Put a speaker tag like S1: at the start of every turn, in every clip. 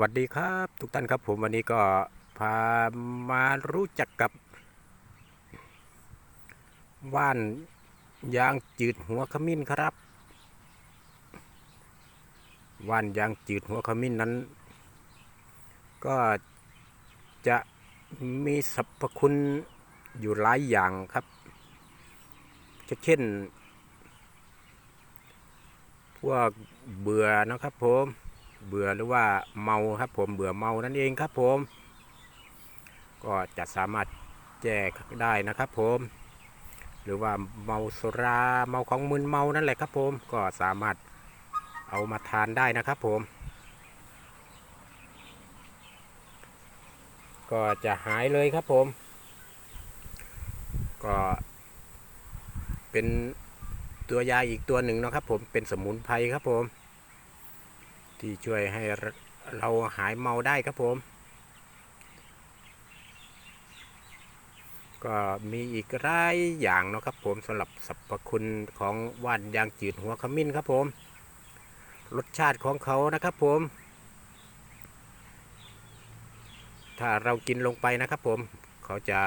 S1: วัสดีครับทุกท่านครับผมวันนี้ก็พามารู้จักกับ ว่านยางจืดหัวขมิ้นครับ ว่านยางจืดหัวขมิ้นนั้น ก็จะมีสรรพคุณอยู่หลายอย่างครับเช่น พวกเบื่อนะครับผม เบื่อหรือว่าเมาครับผมเบื่อเมานั่นเองครับผม ก็จะสามารถแก้ได้นะครับผม หรือว่าเมาสุราเมาของมึนเมานั่นแหละครับผมก็สามารถเอามาทานได้นะครับผม ก็จะหายเลยครับผม ก็เป็นตัวยาอีกตัวหนึ่งนะครับผมเป็นสมุนไพรครับผม ที่ช่วยให้เราหายเมาได้ครับผม ก็มีอีกหลายอย่างเนาะครับผมสำหรับสรรพคุณของว่านยางจืดหัวขมิ้นครับผม รสชาติของเขานะครับผม ถ้าเรากินลงไปนะครับผม เขาจะ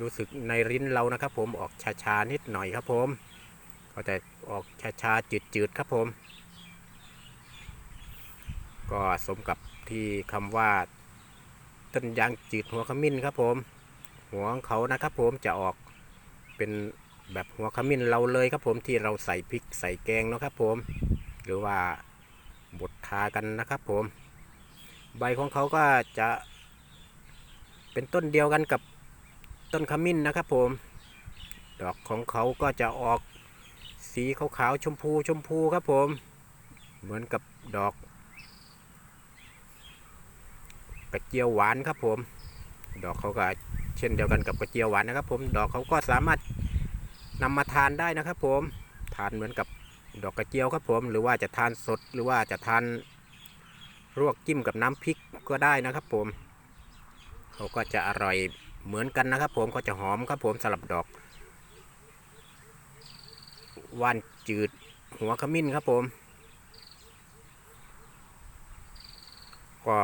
S1: รู้สึกในลิ้นเรานะครับผมออกชาๆนิดหน่อยครับผม เขาจะออกชาๆจืดๆครับผม ก็สมกับที่คำว่าต้นยางจืดหัวขมิ้นครับผม หัวของเขานะครับผมจะออกเป็นแบบหัวขมิ้นเราเลยครับผมที่เราใส่พริกใส่แกงเนาะครับผม หรือว่าบดทากันนะครับผม ใบของเขาก็จะเป็นต้นเดียวกันกับต้นขมิ้นนะครับผม ดอกของเขาก็จะออกสีขาวๆชมพูชมพูครับผม เหมือนกับดอก กระเจียวหวานครับผม ดอกเขาก็เช่นเดียวกันกับกระเจียวหวานนะครับ ผมดอกเขาก็สามารถนำมาทานได้นะครับ ผมทานเหมือนกับดอกกระเจียวครับผม หรือว่าจะทานสดหรือว่าจะทานลวกจิ้มกับน้ำพริกก็ได้นะครับ ผมเขาก็จะอร่อยเหมือนกันนะครับ ผมก็จะหอมครับผมสลับดอกว่านจืดหัวขมิ้นครับผม ก็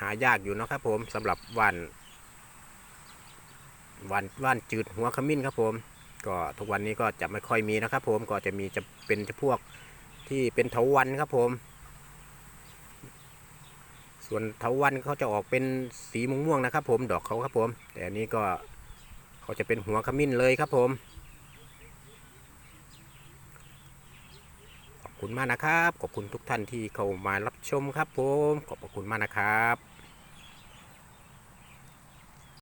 S1: หายากอยู่นะครับผมสำหรับว่านว่านว่านจืดหัวขมิ้นครับผม ก็ทุกวันนี้ก็จะไม่ค่อยมีนะครับผมก็จะมีจะเป็นจะพวกที่เป็นเถาวันครับผม ส่วนเถาวันเขาจะออกเป็นสีม่วงๆนะครับ ผมดอกเขาครับผม แต่อันนี้ก็เขาจะเป็นหัวขมิ้นเลยครับผมขอบคุณมากนะครับ ขอบคุณทุกท่านที่เข้ามารับชมครับผม ขอบคุณมากนะครับ